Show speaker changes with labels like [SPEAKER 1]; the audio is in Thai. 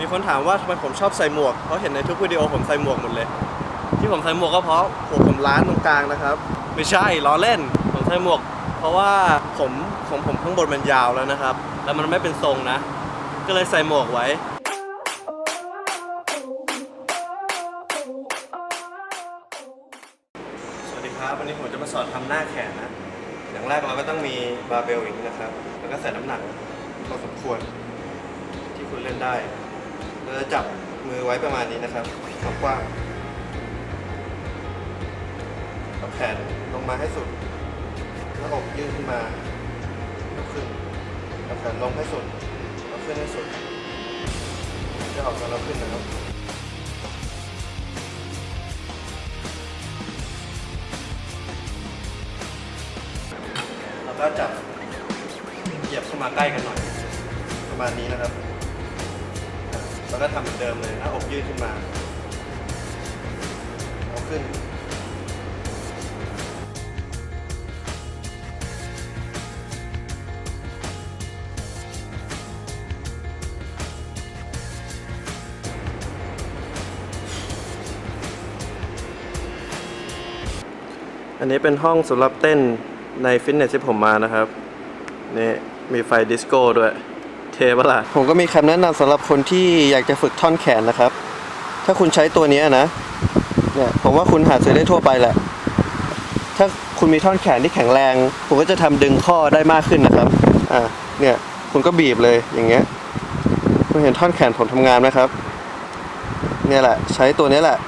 [SPEAKER 1] มีคนถามว่าทำไมผมชอบใส่หมวก เพราะเห็นในทุกวิดีโอผมใส่หมวกหมดเลย ที่ผมใส่หมวกก็เพราะผมผมล้านตรงกลางนะครับ ไม่ใช่ล้อเล่น ผมใส่หมวก เพราะว่าผมของผมข้างบนมันยาวแล้วนะครับ แล้วมันไม่เป็นทรงนะ ก็เลยใส่หมวกไว้ สวัสดีครับ วันนี้ผมจะมาสอนทำหน้าแขนนะ อย่างแรกเราก็ต้องมีบาร์เบลอย่างนี้นะครับ แล้วก็ใส่น้ำหนักพอสมควรที่คุณเล่นได้ เราจะจับมือไว้ประมาณนี้นะครับกว้างเอาแขนลงมาให้สุดหน้าอกยื่นขึ้นมายกขึ้นเอาแขนลงให้สุดเอาขึ้นให้สุด จะออกมาเราขึ้นนะครับแล้วก็จับเหยียบเข้ามาใกล้กันหน่อย ประมาณนี้นะครับ แล้วก็ทำเหมือนเดิมเลยหน้าอกยืดขึ้นมาเอาขึ้น อันนี้เป็นห้องสำหรับเต้นในฟิตเนสที่ผมมานะครับ นี่มีไฟดิสโก้ด้วย เทปะล่ะผมก็มีคำแนะนำสำหรับคนที่อยากจะฝึกท่อนแขนนะครับ ถ้าคุณใช้ตัวนี้นะเนี่ยผมว่าคุณหาซื้อได้ทั่วไปแหละ ถ้าคุณมีท่อนแขนที่แข็งแรงผมก็จะทำดึงข้อได้มากขึ้นนะครับอ่าเนี่ยคุณก็บีบเลยอย่างเงี้ยคุณเห็นท่อนแขนผมทำงานไหมครับ เนี่ยแหละ ใช้ตัวนี้แหละ